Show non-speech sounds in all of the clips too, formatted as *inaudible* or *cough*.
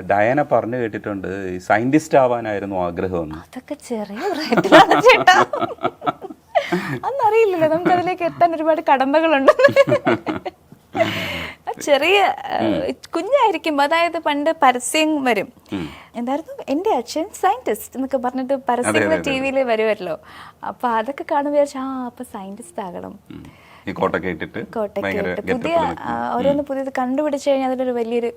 ഡയന പറഞ്ഞു കേട്ടിട്ടുണ്ട് സയന്റിസ്റ്റ് ആവാനായിരുന്നു ആഗ്രഹം. അതൊക്കെ ചെറിയ അന്നറിയില്ലല്ലോ നമുക്ക് അതിലേക്ക് എത്താൻ ഒരുപാട് കടമ്പകളുണ്ട്. ചെറിയ കുഞ്ഞായിരിക്കും അതായത് പണ്ട് പരസ്യം വരും. എന്തായിരുന്നു? എന്റെ അച്ഛൻ സയന്റിസ്റ്റ് എന്നൊക്കെ പറഞ്ഞിട്ട് പരസ്യങ്ങൾ ടി വിയിൽ വരുമല്ലോ അപ്പൊ അതൊക്കെ കാണുമ്പോൾ ആ അപ്പൊ സയന്റിസ്റ്റ് ആകണം. ഈ കോട്ടൊക്കെ ഇട്ടിട്ട് ഭയങ്കര പുതിയ ഓരോന്ന് പുതിയത് കണ്ടുപിടിച്ചു കഴിഞ്ഞാൽ അതിലൊരു വലിയൊരു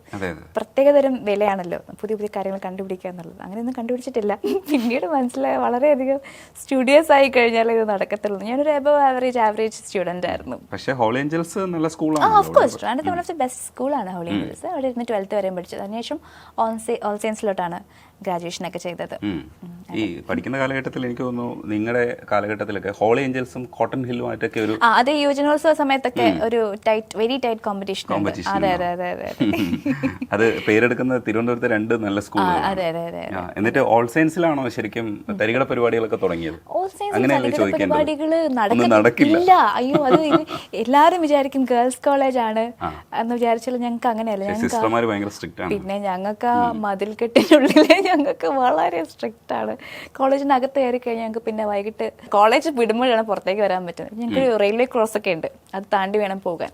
പ്രത്യേകതരം വിലയാണല്ലോ. പുതിയ പുതിയ കാര്യങ്ങൾ കണ്ടുപിടിക്കുക എന്നുള്ളത്. അങ്ങനെയൊന്നും കണ്ടുപിടിച്ചിട്ടില്ല. *laughs* പിന്നീട് മനസ്സിലായ വളരെയധികം സ്റ്റുഡിയോസ് ആയി കഴിഞ്ഞാൽ ഇത് നടക്കത്തുള്ളൂ. ഞാനൊരു എബവ് ആവറേജ് ആവറേജ് സ്റ്റുഡന്റ് ആയിരുന്നു. പക്ഷേ ഹോളി ഏഞ്ചൽസ് നല്ല സ്കൂളാണ് ഓഫ് കോഴ്സ് ട്രിവാൻഡ്രത്ത് വൺ ഓഫ് ദി ബെസ്റ്റ് സ്കൂളാണ് ഹോളി ഏഞ്ചൽസ് അവിടെ ഇരുന്ന് ട്വൽത്ത് വരെയും പഠിച്ചത് അതിനുശേഷം ഓൺസെ ഓൾ സയൻസിലോട്ടാണ് ഗ്രാജുവേഷൻ ഒക്കെ ചെയ്തത് ഈ പഠിക്കുന്ന കാലഘട്ടത്തിൽ എനിക്ക് തോന്നുന്നു നിങ്ങളുടെ കാലഘട്ടത്തിലൊക്കെ ഹോളി ഏഞ്ചൽസും കോട്ടൺ ഹില്ലുമായിട്ടൊക്കെ ഒരു അതെ യുവജനോത്സവ സമയത്തൊക്കെ ഒരു ടൈറ്റ് വെരി ടൈറ്റ് കോമ്പറ്റീഷൻ അതെ അതെ അതെ അതെ അതെ. *laughs* പേരെടുക്കുന്ന തിരുവനന്തപുരത്തെ രണ്ട് നല്ല സ്കൂൾ അതെ അതെ അതെ എന്നിട്ട് ഓൾ സയൻസിലാണോ ശരിക്കും തരികട പരിപാടികളൊക്കെ തുടങ്ങിയത്? ഓൾ സയൻസ് അങ്ങനെയല്ലേ ചോദിക്കേണ്ടത്? നടക്കില്ല. അയ്യോ അത് എല്ലാവരും എല്ലാരും വിചാരിക്കും ഗേൾസ് കോളേജ് ആണ് എന്ന് വിചാരിച്ചാലും ഞങ്ങൾക്ക് അങ്ങനെയല്ല. ഞങ്ങൾക്ക് പിന്നെ ഞങ്ങൾക്ക് ആ മതിൽക്കെട്ടിനുള്ളിൽ ഞങ്ങൾക്ക് വളരെ സ്ട്രിക്റ്റ് ആണ്. കോളേജിനകത്ത് കയറി കഴിഞ്ഞാൽ ഞങ്ങൾക്ക് പിന്നെ വൈകിട്ട് കോളേജ് വിടുമ്പോഴാണ് പുറത്തേക്ക് വരാൻ പറ്റുന്നത്. ഞങ്ങൾക്ക് റെയിൽവേ ക്രോസ് ഒക്കെ ഉണ്ട്. അത് താണ്ടി വേണം പോകാൻ.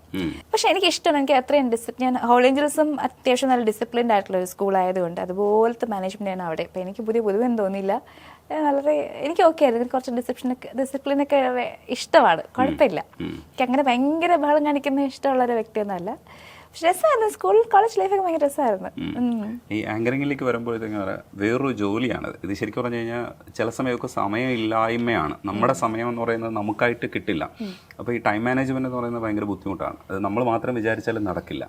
പക്ഷെ എനിക്ക് ഇഷ്ടമാണ് എനിക്ക് അത്രയും ഡിസിപ്ലിൻ ഞാൻ ഹോളേഞ്ചേഴ്സും അത്യാവശ്യം നല്ല ഡിസിപ്ലിൻഡ് ആയിട്ടുള്ള ഒരു സ്കൂൾ ആയതുകൊണ്ട് അതുപോലത്തെ മാനേജ്മെന്റ് ആണ് അവിടെ. ഇപ്പം എനിക്ക് പുതിയ പുതുവെന്ന് തോന്നിയില്ല. വളരെ എനിക്ക് ഓക്കെ ആയിരുന്നു. കുറച്ച് ഡിസിപ്ലിനൊക്കെ ഡിസിപ്ലിനൊക്കെ ഇഷ്ടമാണ്. കുഴപ്പമില്ല. എനിക്ക് അങ്ങനെ ഭയങ്കര ബഹളം കാണിക്കുന്ന ഇഷ്ടമുള്ള ഒരു വ്യക്തിയൊന്നുമല്ല. രസമായിരുന്നു. സ്കൂൾ കോളേജ് ലൈഫൊക്കെ ഭയങ്കര രസമായിരുന്നു. ഈ ആങ്കറിംഗിലേക്ക് വരുമ്പോഴത്തേക്കും പറയാം? വേറൊരു ജോലിയാണത് ഇത്. ശരിക്കും പറഞ്ഞു കഴിഞ്ഞാൽ ചില സമയമൊക്കെ സമയമില്ലായ്മയാണ്. നമ്മുടെ സമയം എന്ന് പറയുന്നത് നമുക്കായിട്ട് കിട്ടില്ല. അപ്പോൾ ഈ ടൈം മാനേജ്മെന്റ് എന്ന് പറയുന്നത് ഭയങ്കര ബുദ്ധിമുട്ടാണ്. അത് നമ്മൾ മാത്രം വിചാരിച്ചാലും നടക്കില്ല.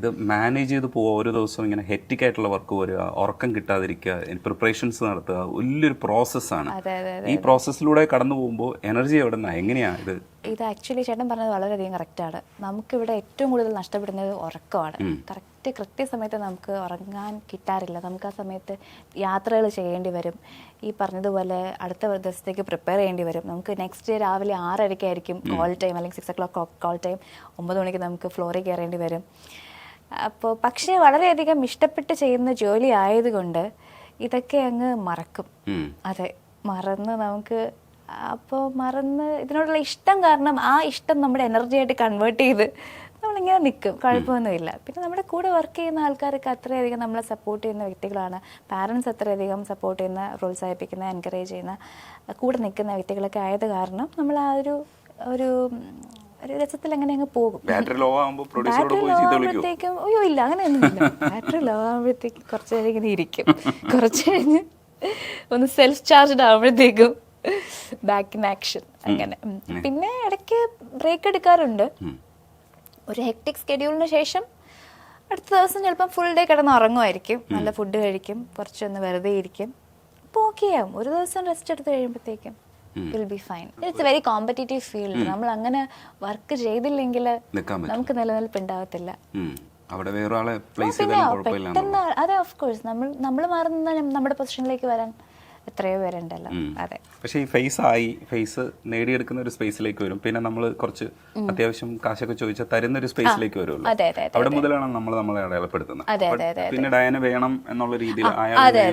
ഇത് മാനേജ് ചെയ്ത് പോവുക ഓരോ ദിവസവും ഇങ്ങനെ ഹെറ്റിക് ആയിട്ടുള്ള വർക്ക് വരിക ഉറക്കം കിട്ടാതിരിക്കുക പ്രിപ്പറേഷൻസ് നടത്തുക വലിയൊരു പ്രോസസ്സാണ് ഈ പ്രോസസ്സിലൂടെ കടന്നു പോകുമ്പോൾ എനർജി എവിടെ നിന്നാണ് എങ്ങനെയാണ് ഇത്? ഇത് ആക്ച്വലി ചേട്ടൻ പറഞ്ഞത് വളരെയധികം കറക്റ്റാണ് നമുക്കിവിടെ ഏറ്റവും കൂടുതൽ നഷ്ടപ്പെടുന്നത് ഉറക്കമാണ്. കറക്റ്റ് കൃത്യസമയത്ത് നമുക്ക് ഉറങ്ങാൻ കിട്ടാറില്ല. നമുക്ക് ആ സമയത്ത് യാത്രകൾ ചെയ്യേണ്ടി വരും. ഈ പറഞ്ഞതുപോലെ അടുത്ത ദിവസത്തേക്ക് പ്രിപ്പയർ ചെയ്യേണ്ടി വരും. നമുക്ക് നെക്സ്റ്റ് ഡേ രാവിലെ ആറരയ്ക്കായിരിക്കും കോൾ ടൈം അല്ലെങ്കിൽ six o'clock call time ഒമ്പത് മണിക്ക് നമുക്ക് ഫ്ലോറിൽ കയറേണ്ടി വരും. അപ്പോൾ പക്ഷേ വളരെയധികം ഇഷ്ടപ്പെട്ട് ചെയ്യുന്ന ജോലി ആയതുകൊണ്ട് ഇതൊക്കെ അങ്ങ് മറക്കും. അതെ. മറന്ന് നമുക്ക് അപ്പോൾ മറന്ന് ഇതിനോടുള്ള ഇഷ്ടം കാരണം ആ ഇഷ്ടം നമ്മുടെ എനർജി ആയിട്ട് കൺവേർട്ട് ചെയ്ത് നമ്മളിങ്ങനെ നിൽക്കും കുഴപ്പമൊന്നുമില്ല. പിന്നെ നമ്മുടെ കൂടെ വർക്ക് ചെയ്യുന്ന ആൾക്കാരൊക്കെ അത്രയധികം നമ്മളെ സപ്പോർട്ട് ചെയ്യുന്ന വ്യക്തികളാണ്. പാരൻസ് അത്രയധികം സപ്പോർട്ട് ചെയ്യുന്ന പ്രോത്സാഹിപ്പിക്കുന്ന എൻകറേജ് ചെയ്യുന്ന കൂടെ നിൽക്കുന്ന വ്യക്തികളൊക്കെ ആയത് കാരണം നമ്മൾ ആ ഒരു ഒരു ഒരു രസത്തിൽ അങ്ങനെ അങ്ങ് പോകും. ബാറ്ററി ലോ ആകുമ്പോഴത്തേക്കും അയ്യോ ഇല്ല അങ്ങനെയൊന്നുമില്ല. ബാറ്ററി ലോ ആകുമ്പോഴത്തേക്കും കുറച്ച് നേരം ഇങ്ങനെ ഇരിക്കും. കുറച്ച് കഴിഞ്ഞ് ഒന്ന് സെൽഫ് ചാർജ്ഡ് ആകുമ്പോഴത്തേക്കും ബാക്ക് ഇൻ ആക്ഷൻ അങ്ങനെ. പിന്നെ ഇടയ്ക്ക് ബ്രേക്ക് എടുക്കാറുണ്ട്. ഒരു ഹെക്ടിക് സ്കെഡ്യൂളിന് ശേഷം അടുത്ത ദിവസം ചിലപ്പം ഫുൾ ഡേ കിടന്ന് ഉറങ്ങുമായിരിക്കും. നല്ല ഫുഡ് കഴിക്കും. കുറച്ചൊന്ന് വെറുതെ ഇരിക്കും. അപ്പോൾ ഓക്കെ ആവും. ഒരു ദിവസം റെസ്റ്റ് എടുത്ത് കഴിയുമ്പോഴത്തേക്കും will be fine it's very competitive field നമ്മൾ അങ്ങനെ വർക്ക് ചെയ്തില്ലെങ്കിൽ നമുക്ക് നിലനിൽപ്പ് ഉണ്ടാവത്തില്ല. വേറെ ആളെ പ്ലേസ് പെട്ടെന്ന് അതെ ഓഫ് കോഴ്സ് നമ്മൾ നമ്മൾ മാറുന്ന നമ്മുടെ പൊസിഷനിലേക്ക് വരാൻ എത്രയോ പേരുണ്ടല്ലോ. അതെ. പക്ഷേ ഈ ഫേസ് ആയി ഫേസ് നേടിയെടുക്കുന്ന ഒരു സ്പേസിലേക്ക് വരും. പിന്നെ നമ്മൾ കുറച്ച് അത്യാവശ്യം കാശൊക്കെ ചോദിച്ചാൽ തരുന്ന ഒരു സ്പേസിലേക്ക് വരുമല്ലോ. അതെ അതെ അതെ അവിടെ മുതലാണ് നമ്മൾ നമ്മളെ അടയാളപ്പെടുത്തുന്നത്. അതെ, അതെ, അതെ, പിന്നെ ഡയന വേണം എന്നുള്ള രീതിയിൽ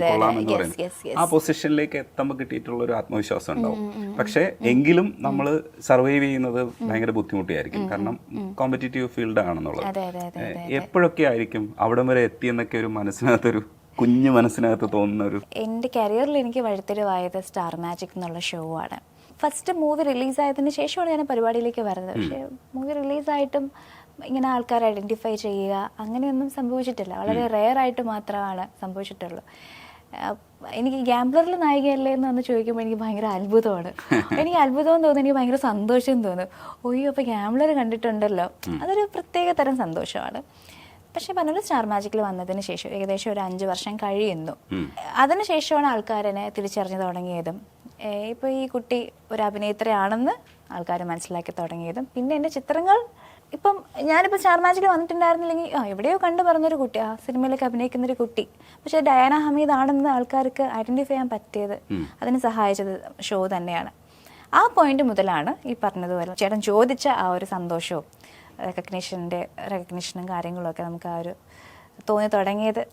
കൊള്ളാം എന്ന് പറയുന്നത്. ആ പൊസിഷനിലേക്ക് എത്തുമ്പോൾ കിട്ടിയിട്ടുള്ള ഒരു ആത്മവിശ്വാസം ഉണ്ടാവും. പക്ഷേ എങ്കിലും നമ്മൾ സർവൈവ് ചെയ്യുന്നത് ഭയങ്കര ബുദ്ധിമുട്ടിയായിരിക്കും. കാരണം കോമ്പറ്റേറ്റീവ് ഫീൽഡ് ആണെന്നുള്ളത്. അതെ അതെ അതെ ഏഹ് എപ്പോഴൊക്കെ ആയിരിക്കും അവിടം വരെ എത്തിയെന്നൊക്കെ ഒരു മനസ്സിനകത്തൊരു കുഞ്ഞു മനസ്സിനകത്ത് തോന്നുന്ന ഒരു എന്റെ കരിയറിൽ എനിക്ക് വഴിത്തിരിവായത് സ്റ്റാർ മാജിക് എന്നുള്ള ഷോ ആണ്. ഫസ്റ്റ് മൂവി റിലീസായതിന് ശേഷമാണ് ഞാൻ പരിപാടിയിലേക്ക് വരുന്നത്. പക്ഷേ മൂവി റിലീസായിട്ടും ഇങ്ങനെ ആൾക്കാർ ഐഡന്റിഫൈ ചെയ്യുക അങ്ങനെയൊന്നും സംഭവിച്ചിട്ടില്ല. വളരെ റെയർ ആയിട്ട് മാത്രമാണ് സംഭവിച്ചിട്ടുള്ളൂ. എനിക്ക് ഗ്യാംബ്ലറിൽ നായികയല്ലേ എന്ന് വന്ന് ചോദിക്കുമ്പോൾ എനിക്ക് ഭയങ്കര അത്ഭുതമാണ്. *laughs* എനിക്ക് അത്ഭുതം തോന്നുന്നു എനിക്ക് ഭയങ്കര സന്തോഷം തോന്നുന്നു ഒയ്യോ അപ്പോൾ ഗ്യാംബ്ലർ കണ്ടിട്ടുണ്ടല്ലോ. അതൊരു പ്രത്യേക തരം സന്തോഷമാണ്. പക്ഷെ പറഞ്ഞത് സ്റ്റാർ മാജിക്കിൽ വന്നതിന് ശേഷം ഏകദേശം ഒരു അഞ്ച് വർഷം കഴിയുന്നു. അതിനുശേഷമാണ് ആൾക്കാരനെ തിരിച്ചറിഞ്ഞു തുടങ്ങിയതും. ഇപ്പൊ ഈ കുട്ടി ഒരു അഭിനേത്രിയാണെന്ന് ആൾക്കാർ മനസ്സിലാക്കി തുടങ്ങിയതും. പിന്നെ എന്റെ ചിത്രങ്ങൾ ഇപ്പം ഞാനിപ്പോൾ സ്റ്റാർ മാജിക്കിൽ വന്നിട്ടുണ്ടായിരുന്നില്ലെങ്കിൽ ആ എവിടെയോ കണ്ടു പറഞ്ഞൊരു കുട്ടി ആ സിനിമയിലേക്ക് അഭിനയിക്കുന്ന ഒരു കുട്ടി. പക്ഷേ ഡയാന ഹമീദ് ആണെന്ന് ആൾക്കാർക്ക് ഐഡന്റിഫൈ ചെയ്യാൻ പറ്റിയത് അതിന് സഹായിച്ചത് ഷോ തന്നെയാണ്. ആ പോയിന്റ് മുതലാണ് ഈ പറഞ്ഞതുപോലെ ചേട്ടൻ ചോദിച്ച ആ ഒരു സന്തോഷവും. റെക്കഗ്നീഷന്റെ റെക്കഗ്നീഷനും കാര്യങ്ങളൊക്കെ നമുക്ക് ആ ഒരു തോന്നി തുടങ്ങിയത്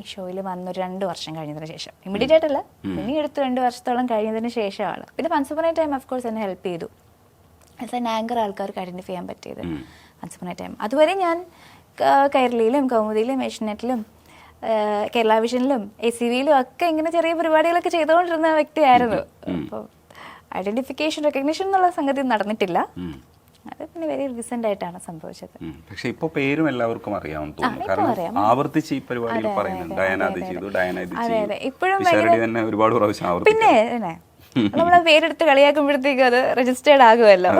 ഈ ഷോയിൽ വന്നൊരു രണ്ട് വർഷം കഴിഞ്ഞതിന് ശേഷം. ഇമ്മീഡിയറ്റ് ആയിട്ടല്ല. ഇനി എടുത്ത് രണ്ട് വർഷത്തോളം കഴിഞ്ഞതിന് ശേഷമാണ്. പിന്നെ once upon a time of course എന്നെ ഹെൽപ്പ് ചെയ്തു. ആസ് എൻ ആങ്കർ ആൾക്കാർക്ക് ഐഡന്റിഫൈ ചെയ്യാൻ പറ്റിയത് പൺസുപ്പണ ടൈം അതുവരെ ഞാൻ കൈരളിയിലും കൗമുദിയിലും ഏഷ്യനെറ്റിലും കേരള വിഷനിലും എ സി വിയിലും ഒക്കെ ഇങ്ങനെ ചെറിയ പരിപാടികളൊക്കെ ചെയ്തുകൊണ്ടിരുന്ന വ്യക്തിയായിരുന്നു. അപ്പോൾ ഐഡന്റിഫിക്കേഷൻ റെക്കഗ്നിഷൻ എന്നുള്ള സംഗതി നടന്നിട്ടില്ല. അത് പിന്നെ വെരി റീസെന്റ് ആയിട്ടാണ് സംഭവിച്ചത്. പക്ഷെ ഇപ്പൊ പേരും എല്ലാവർക്കും അറിയാമെന്ന് തോന്നുന്നു. കാരണം ആവർത്തിച്ച് ഈ പരിപാടിയിൽ പറയുന്നുണ്ട്. ഡയന ഇത് ചെയ്തു ഡയന ഇത് അതെ, അതെ. ഇപ്പോഴും തന്നെ ഒരുപാട് പ്രാവശ്യം ആവർത്തിക്കും. പിന്നെ പിന്നെ. നമ്മളെ പേരെടുത്ത് കളിയാക്കുമ്പോഴത്തേക്കും അത് രജിസ്റ്റേർഡ് ആകുമല്ലോ.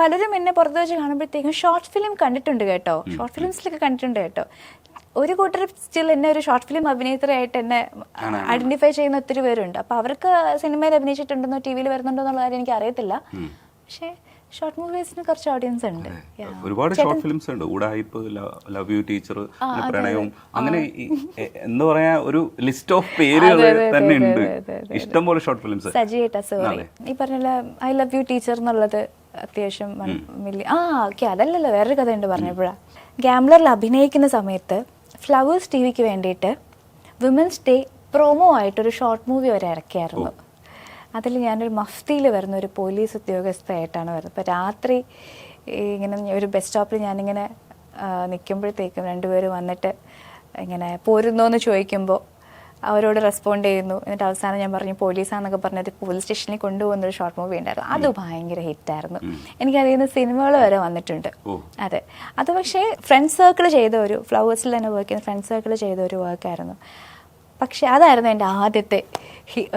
പലരും എന്നെ പുറത്ത് വെച്ച് കാണുമ്പോഴത്തേക്കും ഷോർട്ട് ഫിലിം കണ്ടിട്ടുണ്ട് കേട്ടോ. ഷോർട്ട് ഫിലിംസിലൊക്കെ കണ്ടിട്ടുണ്ട് കേട്ടോ. ഒരു കൂട്ടർ സ്റ്റിൽ എന്നെ ഒരു ഷോർട്ട് ഫിലിം അഭിനേത്രിയായിട്ട് എന്നെ ഐഡന്റിഫൈ ചെയ്യുന്ന ഒത്തിരി പേരുണ്ട്. അപ്പൊ അവർക്ക് സിനിമയിൽ അഭിനയിച്ചിട്ടുണ്ടെന്നോ ടി വിയിൽ വരുന്നുണ്ടോ എന്നുള്ള കാര്യം എനിക്ക് അറിയത്തില്ല. പക്ഷേ ഷോർട്ട് മൂവീസിന് കുറച്ച് ഓഡിയൻസ് ഉണ്ട്. ഒരുപാട് ഷോർട്ട് ഫിലിംസ് ഉണ്ട്. ഉടായിപ്പ് ലവ് യു ടീച്ചർ പ്രണയവും അങ്ങനെ എന്ന് പറയാ ഒരു ലിസ്റ്റ് ഓഫ് പേരുകൾ തന്നെ ഉണ്ട്. ഇഷ്ടം പോലെ ഷോർട്ട് ഫിലിംസ് സജിയേട്ടാ സോറി ഈ പറഞ്ഞ ഐ ലവ് യു ടീച്ചർ എന്നുള്ളത് അത്യാവശ്യം ആ ഓക്കെ അതല്ലല്ലോ വേറൊരു കഥ ഉണ്ട് പറഞ്ഞപ്പോഴാ ഗാംബ്ലറിൽ അഭിനയിക്കുന്ന സമയത്ത് ഫ്ലവേഴ്സ് ടി വിക്ക് വേണ്ടിയിട്ട് വിമൻസ് ഡേ പ്രൊമോ ആയിട്ടൊരു ഷോർട്ട് മൂവി വരെ ഇറക്കിയായിരുന്നു. അതിൽ ഞാനൊരു മഫ്തിയിൽ വരുന്ന ഒരു പോലീസ് ഉദ്യോഗസ്ഥയായിട്ടാണ് വരുന്നത്. അപ്പോൾ രാത്രി ഇങ്ങനെ ഒരു ബസ് സ്റ്റോപ്പിൽ ഞാനിങ്ങനെ നിൽക്കുമ്പോഴത്തേക്കും രണ്ടുപേരും വന്നിട്ട് ഇങ്ങനെ പോരുന്നോന്ന് ചോദിക്കുമ്പോൾ അവരോട് റെസ്പോണ്ട് ചെയ്യുന്നു. എന്നിട്ട് അവസാനം ഞാൻ പറഞ്ഞു പോലീസാന്നൊക്കെ പറഞ്ഞിട്ട് പോലീസ് സ്റ്റേഷനിൽ കൊണ്ടുപോകുന്ന ഒരു ഷോർട്ട് മൂവി ഉണ്ടായിരുന്നു. അത് ഭയങ്കര ഹിറ്റായിരുന്നു എനിക്കറിയുന്ന നിന്ന് സിനിമകൾ വരെ വന്നിട്ടുണ്ട്. അതെ. അത് പക്ഷേ ഫ്രണ്ട് സർക്കിൾ ചെയ്ത ഒരു ഫ്ലവേഴ്സിൽ തന്നെ വർക്ക് ചെയ്യുന്ന ഫ്രണ്ട് സർക്കിൾ ചെയ്ത ഒരു വർക്കായിരുന്നു പക്ഷെ അതായിരുന്നു എന്റെ ആദ്യത്തെ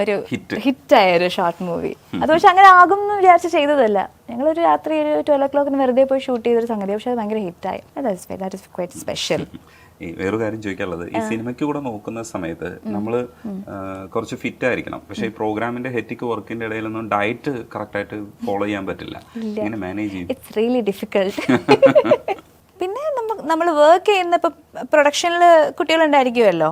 ഒരു ഹിറ്റ്. ഹിറ്റായ ഒരു ഷോർട്ട് മൂവി. അത് പക്ഷെ അങ്ങനെ ആകും എന്ന് വിചാരിച്ച് ചെയ്തതല്ല. ഞങ്ങളൊരു രാത്രി ഒരു ട്വൽവ് ഒ ക്ലോക്കിന് വെറുതെ പോയി ഷൂട്ട് ചെയ്തൊരു സംഗതി. പക്ഷെ അത് ഭയങ്കര ഹിറ്റായി. ദാറ്റ് ഇസ് ക്വൈറ്റ് സ്പെഷ്യൽ ഈ വേറൊരു കാര്യം ചോദിക്കാനുള്ളത്. ഈ സിനിമയ്ക്ക് കൂടെ നോക്കുന്ന സമയത്ത് നമ്മൾ കുറച്ച് ഫിറ്റ് ആയിരിക്കണം. പക്ഷേ ഈ പ്രോഗ്രാമിന്റെ ഹെറ്റിക് വർക്കിന്റെ ഇടയിലൊന്നും ഡയറ്റ് കറക്റ്റ് ആയിട്ട് ഫോളോ ചെയ്യാൻ പറ്റില്ല. ഇങ്ങനെ മാനേജ് ചെയ്യും. ഇറ്റ്സ് റിയലി ഡിഫിക്കൾട്ട് പിന്നെ നമ്മൾ വർക്ക് ചെയ്യുന്ന ഇപ്പം പ്രൊഡക്ഷനിൽ കുട്ടികളുണ്ടായിരിക്കുമല്ലോ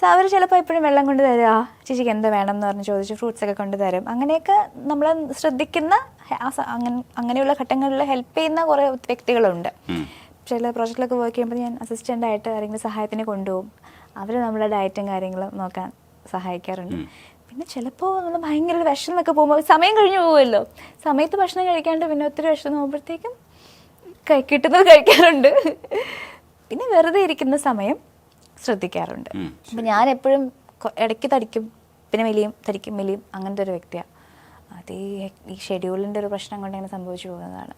സോ അവർ ചിലപ്പോൾ എപ്പോഴും വെള്ളം കൊണ്ട് തരിക ചേച്ചിക്ക് എന്താ വേണം എന്ന് പറഞ്ഞ് ചോദിച്ച് ഫ്രൂട്ട്സ് ഒക്കെ കൊണ്ട് തരും. അങ്ങനെയൊക്കെ നമ്മൾ ശ്രദ്ധിക്കുന്ന അങ്ങനെ അങ്ങനെയുള്ള ഘട്ടങ്ങളിൽ ഹെൽപ്പ് ചെയ്യുന്ന കുറേ വ്യക്തികളുണ്ട്. ചില പ്രോജക്റ്റിലൊക്കെ വർക്ക് ചെയ്യുമ്പോൾ ഞാൻ അസിസ്റ്റന്റ് ആയിട്ട് ആരെങ്കിലും സഹായത്തിന് കൊണ്ടുപോകും. അവർ നമ്മുടെ ഡയറ്റും കാര്യങ്ങളും നോക്കാൻ സഹായിക്കാറുണ്ട്. പിന്നെ ചിലപ്പോൾ നമ്മൾ ഭയങ്കര വിഷമൊക്കെ പോകുമ്പോൾ സമയം കഴിഞ്ഞു പോകുമല്ലോ സമയത്ത് ഭക്ഷണം കഴിക്കാണ്ട് പിന്നെ ഒത്തിരി വിഷം നോക്കുമ്പോഴത്തേക്കും കിട്ടുന്നത് കഴിക്കാറുണ്ട്. പിന്നെ വെറുതെ ഇരിക്കുന്ന സമയം ശ്രദ്ധിക്കാറുണ്ട്. അപ്പം ഞാൻ എപ്പോഴും ഇടയ്ക്ക് തടിക്കും പിന്നെ മെലിയും തടിക്കും മെലിയും അങ്ങനത്തെ ഒരു വ്യക്തിയാണ് അത് ഈ ഷെഡ്യൂളിന്റെ ഒരു പ്രശ്നം കൊണ്ട് അങ്ങനെ സംഭവിച്ചു പോകുന്നതാണ്.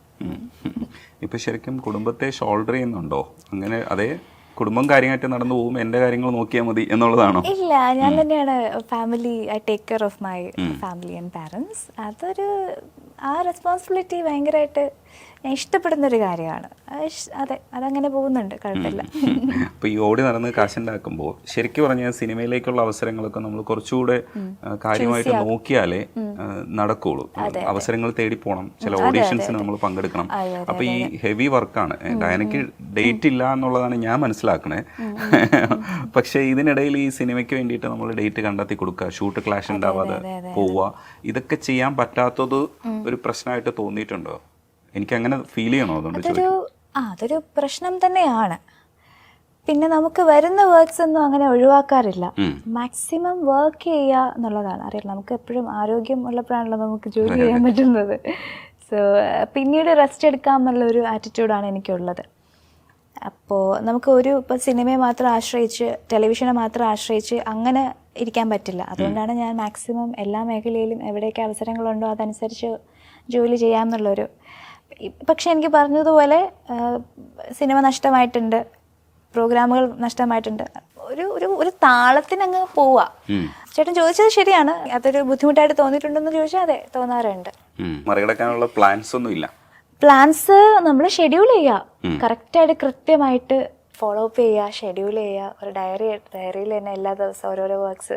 ഇപ്പൊ ശരിക്കും കുടുംബത്തെ ഷോൾഡർ ചെയ്യുന്നുണ്ടോ? അങ്ങനെ അതേ കുടുംബം കാര്യമായിട്ട് നടന്നു പോകും എന്റെ കാര്യങ്ങൾ നോക്കിയാൽ മതി എന്നുള്ളതാണോ? ഇല്ല ഞാൻ തന്നെയാണ് family I take care of my family and parents അതൊരു ആ റെസ്പോൺസിബിലിറ്റി ഭയങ്കരമായിട്ട് ഞാൻ ഇഷ്ടപ്പെടുന്ന ഒരു കാര്യമാണ്. അതെ അതങ്ങനെ പോകുന്നുണ്ട് കുഴപ്പമില്ല. അപ്പൊ ഈ ഓടി നടന്ന് കാശുണ്ടാക്കുമ്പോൾ ശരിക്കും പറഞ്ഞാൽ സിനിമയിലേക്കുള്ള അവസരങ്ങളൊക്കെ നമ്മൾ കുറച്ചുകൂടെ കാര്യമായിട്ട് നോക്കിയാലേ നടക്കുള്ളൂ. അവസരങ്ങൾ തേടി പോകണം ചില ഓഡീഷൻസിന് നമ്മൾ പങ്കെടുക്കണം. അതെ, അതെ, അപ്പൊ ഈ ഹെവി വർക്കാണ്. ഡയനക്ക് ഡേറ്റ് ഇല്ല എന്നുള്ളതാണ് ഞാൻ മനസ്സിലാക്കണേ. പക്ഷെ ഇതിനിടയിൽ ഈ സിനിമയ്ക്ക് വേണ്ടിയിട്ട് നമ്മൾ ഡേറ്റ് കണ്ടെത്തി കൊടുക്കുക. ഷൂട്ട് ക്ലാഷ് ഉണ്ടാവാതെ പോവുക. ഇതൊക്കെ ചെയ്യാൻ പറ്റാത്തത് ഒരു പ്രശ്നമായിട്ട് തോന്നിയിട്ടുണ്ടോ? എനിക്ക് അങ്ങനെ ഫീൽ ചെയ്യണോ അതുകൊണ്ട് അതൊരു ആ അതൊരു പ്രശ്നം തന്നെയാണ്. പിന്നെ നമുക്ക് വരുന്ന വർക്ക്സ് ഒന്നും അങ്ങനെ ഒഴിവാക്കാറില്ല. മാക്സിമം വർക്ക് ചെയ്യുക എന്നുള്ളതാണ്. അറിയില്ല നമുക്ക് എപ്പോഴും ആരോഗ്യം ഉള്ളപ്പോഴാണല്ലോ നമുക്ക് ജോലി ചെയ്യാൻ പറ്റുന്നത്. സോ പിന്നീട് റെസ്റ്റ് എടുക്കാൻ എന്നുള്ള ഒരു ആറ്റിറ്റ്യൂഡാണ് എനിക്കുള്ളത്. അപ്പോൾ നമുക്ക് ഒരു ഇപ്പോൾ സിനിമയെ മാത്രം ആശ്രയിച്ച് ടെലിവിഷനെ മാത്രം ആശ്രയിച്ച് അങ്ങനെ ഇരിക്കാൻ പറ്റില്ല. അതുകൊണ്ടാണ് ഞാൻ മാക്സിമം എല്ലാ മേഖലയിലും എവിടെയൊക്കെ അവസരങ്ങളുണ്ടോ അതനുസരിച്ച് ജോലി ചെയ്യാമെന്നുള്ളൊരു പക്ഷെ എനിക്ക് പറഞ്ഞതുപോലെ സിനിമ നഷ്ടമായിട്ടുണ്ട് പ്രോഗ്രാമുകൾ നഷ്ടമായിട്ടുണ്ട്. ഒരു ഒരു ഒരു താളത്തിനങ്ങ് പോവാ. ചേട്ടൻ ചോദിച്ചത് ശരിയാണ്. അതൊരു ബുദ്ധിമുട്ടായിട്ട് തോന്നിയിട്ടുണ്ടെന്ന് ചോദിച്ചാൽ അതെ തോന്നാറുണ്ട്. മറികടക്കാനുള്ള പ്ലാൻസ് ഒന്നും ഇല്ല. പ്ലാൻസ് നമ്മൾ ഷെഡ്യൂൾ ചെയ്യുക കറക്റ്റായിട്ട് കൃത്യമായിട്ട് ഫോളോ അപ്പ് ചെയ്യുക ഷെഡ്യൂൾ ചെയ്യുക ഒരു ഡയറി ഡയറിയിൽ തന്നെ എല്ലാ ദിവസവും ഓരോരോ വർക്ക്സ്